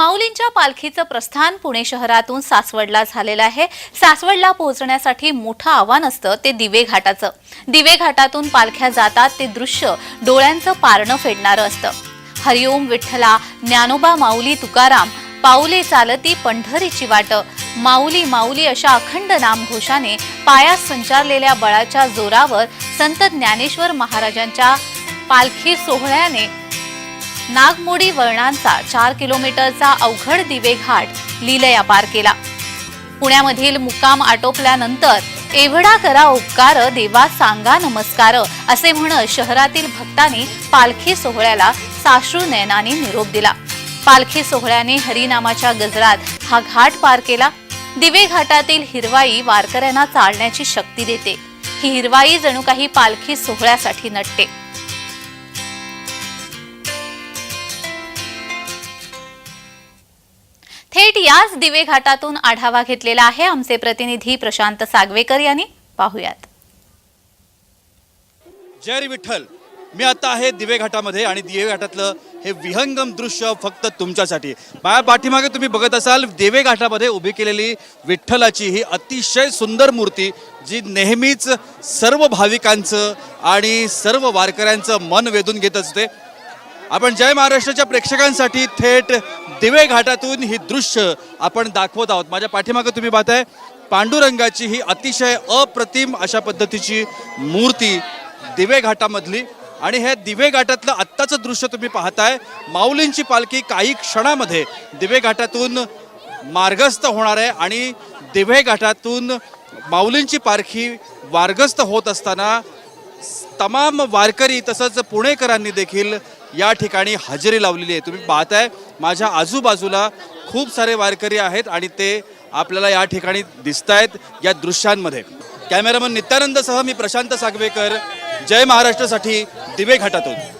माऊलींच्या पालखीचं प्रस्थान पुणे शहरातून सासवडला झालेलं आहे. सासवडला पोहोचण्यासाठी मोठं आव्हान असतं ते दिवे घाटाचं. दिवे घाटातून पालख्या जातात ते दृश्य डोळ्यांचं पारणं फेडणारं असतं. हरिओम विठ्ठला ज्ञानोबा माऊली तुकाराम पाऊले चालती पंढरीची वाट माऊली माऊली अशा अखंड नामघोषाने पायात संचारलेल्या बळाच्या जोरावर संत ज्ञानेश्वर महाराजांच्या पालखी सोहळ्याने नागमोडी वळणांचा चार किलोमीटरचा अवघड दिवे घाट लिलया पार केला. पुण्यामधील मुक्काम आटोपल्यानंतर एवढा करा उपकार देवा सांगा नमस्कार असे म्हणत शहरातील भक्तांनी पालखी सोहळ्याला साश्रू नयनाने निरोप दिला. पालखी सोहळ्याने हरिनामाच्या गजरात हा घाट पार केला. दिवे घाटातील हिरवाई वारकऱ्यांना चालण्याची शक्ती देते. ही हिरवाई जणू काही पालखी सोहळ्यासाठी नटते. थेट याच दिवे घाटातून आढावा घेतलेला आहे आमचे प्रतिनिधी प्रशांत सागवेकर यांनी. पाहुयात. जय विठ्ठल. मी आता आहे दिवे घाटामध्ये आणि दिवे घाटातलं हे विहंगम दृश्य फक्त तुमच्यासाठी. माझ्या पाठीमागे तुम्ही बघत असाल दिवे घाटामध्ये उभी केलेली विठ्ठलाची ही अतिशय सुंदर मूर्ती जी नेहमीच सर्व भाविकांचं आणि सर्व वारकऱ्यांचं मन वेधून घेत असते. आपण जय महाराष्ट्राच्या प्रेक्षकांसाठी थेट दिवे घाटातून ही दृश्य आपण दाखवत आहोत. माझ्या पाठीमागे तुम्ही पाहताय पांडुरंगाची ही अतिशय अप्रतिम अशा पद्धतीची मूर्ती दिवे घाटामधली. आणि हे दिवे घाटातलं आत्ताचं दृश्य तुम्ही पाहताय माऊलींची पालखी काही क्षणामध्ये दिवे घाटातून मार्गस्थ होणार आहे आणि दिवे घाटातून माऊलींची पालखी वार्गस्थ होत असताना तमाम वारकरी तसंच पुणेकरांनी देखील या ठिकाणी हजेरी लावलेली आहे. तुम्ही पाहताय माझ्या आजूबाजूला खूप सारे वारकरी आहेत आणि ते आपल्याला या ठिकाणी दिसत आहेत या दृश्यांमध्ये. कॅमेरामन नित्यानंदसह मी प्रशांत सागवेकर जय महाराष्ट्रासाठी दिवे घाटातून.